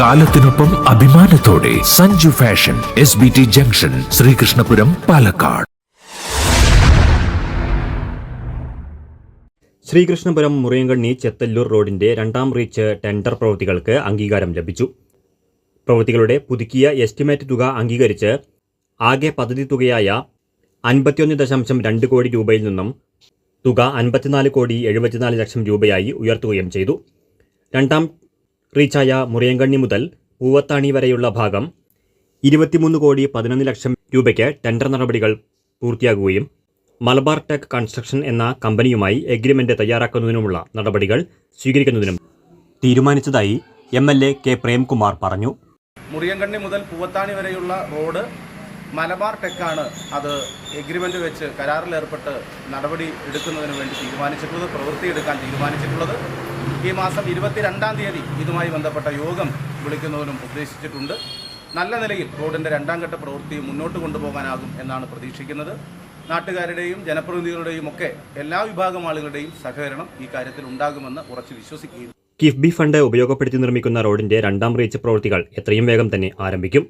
കാലത്തിനൊപ്പം അഭിമാനത്തോടെ Sanju fashion S B T junction Sreekrishnapuram Palakkad. Sreekrishnapuram Muriyankanni Chethallur റോഡിന്റെ രണ്ടാം reach tender പ്രവൃത്തികൾക്ക് അംഗീകാരം ലഭിച്ചു. പ്രവൃത്തികളുടെ പുതുക്കിയ എസ്റ്റിമേറ്റ് തുക അംഗീകരിച്ച് ആകെ പദ്ധതി തുകയായ അൻപത്തിയൊന്ന് ദശാംശം രണ്ട് കോടി രൂപയിൽ നിന്നും തുക അൻപത്തിനാല് കോടി എഴുപത്തിനാല് ലക്ഷം രൂപയായി ഉയർത്തുകയും ചെയ്തു. രണ്ടാം റീച്ചായ മുറിയങ്കണ്ണി മുതൽ പൂവത്താണി വരെയുള്ള ഭാഗം ഇരുപത്തിമൂന്ന് കോടി പതിനൊന്ന് ലക്ഷം രൂപയ്ക്ക് ടെൻഡർ നടപടികൾ പൂർത്തിയാകുകയും മലബാർ ടെക് കൺസ്ട്രക്ഷൻ എന്ന കമ്പനിയുമായി എഗ്രിമെന്റ് തയ്യാറാക്കുന്നതിനുമുള്ള നടപടികൾ സ്വീകരിക്കുന്നതിനും തീരുമാനിച്ചതായി M L A K Premkumar പറഞ്ഞു. മുറിയങ്കണ്ണി മുതൽ പൂവത്താണി വരെയുള്ള റോഡ് മലബാർ ടെക്കാണ് അത് എഗ്രിമെന്റ് വെച്ച് കരാറിലേർപ്പെട്ട് നടപടി എടുക്കുന്നതിന് വേണ്ടി തീരുമാനിച്ചിട്ടുള്ളത് പ്രവൃത്തി എടുക്കാൻ തീരുമാനിച്ചിട്ടുള്ളത്. ഈ മാസം ഇരുപത്തിരണ്ടാം തീയതി ഇതുമായി ബന്ധപ്പെട്ട യോഗം വിളിക്കുന്നതിനും ഉദ്ദേശിച്ചിട്ടുണ്ട്. നല്ല നിലയിൽ റോഡിന്റെ രണ്ടാം ഘട്ട പ്രവൃത്തി മുന്നോട്ട് കൊണ്ടുപോകാനാകും എന്നാണ് പ്രതീക്ഷിക്കുന്നത്. നാട്ടുകാരുടെയും ജനപ്രതിനിധികളുടെയും ഒക്കെ എല്ലാ വിഭാഗം ആളുകളുടെയും സഹകരണം ഈ കാര്യത്തിൽ ഉണ്ടാകുമെന്ന് ഉറച്ചു വിശ്വസിക്കുകയും കിഫ്ബി ഫണ്ട് ഉപയോഗപ്പെടുത്തി നിർമ്മിക്കുന്ന റോഡിന്റെ രണ്ടാം റീച്ച് പ്രവൃത്തികൾ എത്രയും വേഗം തന്നെ ആരംഭിക്കും.